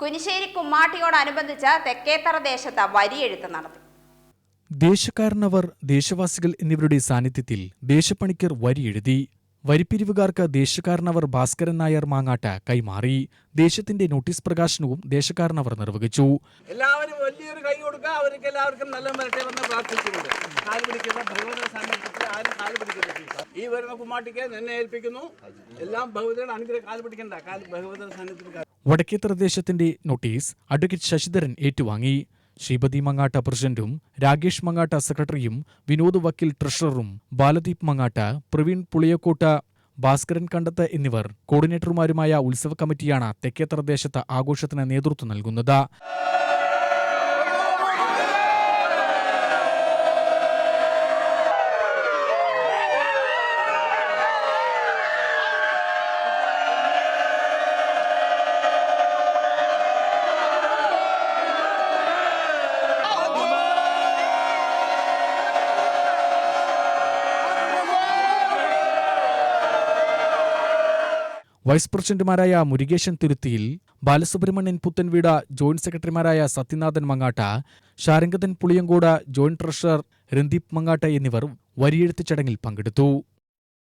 കുനിശ്ശേരി കുമ്മാട്ടിയോടനുബന്ധിച്ച് തെക്കേത്തറ ദേശത്ത് വരിയെഴുത്ത് നടത്തി. ദേശക്കാരനവർ ദേശവാസികൾ എന്നിവരുടെ സാന്നിധ്യത്തിൽ ദേശപ്പണിക്കർ വരിയെഴുതി. വരിപ്പിരിവുകാർക്ക് ദേശക്കാരനവർ ഭാസ്കരൻ നായർ മാങ്ങാട്ട കൈമാറി. ദേശത്തിന്റെ നോട്ടീസ് പ്രകാശനവും ദേശക്കാരനവർ നിർവഹിച്ചു. എല്ലാവരും വലിയൊരു കൈ കൊടുക്കുക. അവർക്ക് എല്ലാവർക്കും നല്ല വരട്ടെ എന്ന് പ്രാർത്ഥിച്ചുകൊണ്ട് ഈ വരുന്ന കുമ്മാട്ടിക്ക് എന്നെ ഏൽപ്പിക്കുന്നു. എല്ലാം ഭഗവതിയുടെ അനുഗ്രഹം. കാൽ പിടിക്കണ്ട. ഭഗവതിയുടെ സാന്നിധ്യത്തിൽ കാൽ വടക്കേത്തറ ദേശത്തിന്റെ നോട്ടീസ് അഡ്വക്കേറ്റ് ശശിധരൻ ഏറ്റുവാങ്ങി. ശ്രീപതി മങ്ങാട്ട പ്രസിഡന്റും രാകേഷ് മങ്ങാട്ട സെക്രട്ടറിയും വിനോദ് വക്കീൽ ട്രഷററും ബാലദീപ് മങ്ങാട്ട പ്രവീൺ പുളിയക്കോട്ട ഭാസ്കരൻ കണ്ടത്ത് എന്നിവർ കോർഡിനേറ്റർമാരുമായ ഉത്സവ കമ്മിറ്റിയാണ് തെക്കേത്തറ ദേശത്ത് ആഘോഷത്തിന് നേതൃത്വം നൽകുന്നത്. വൈസ് പ്രസിഡന്റുമാരായ മുരുകേശൻ തിരുത്തിയിൽ ബാലസുബ്രഹ്മണ്യൻ പുത്തൻവീട ജോയിന്റ് സെക്രട്ടറിമാരായ സത്യനാഥൻ മങ്ങാട്ട ശാരംഗതൻ പുളിയങ്കോട് ജോയിന്റ് ട്രഷറർ രന്ദീപ് മങ്ങാട്ട എന്നിവർ വരിയെഴുത്ത് ചടങ്ങിൽ പങ്കെടുത്തു.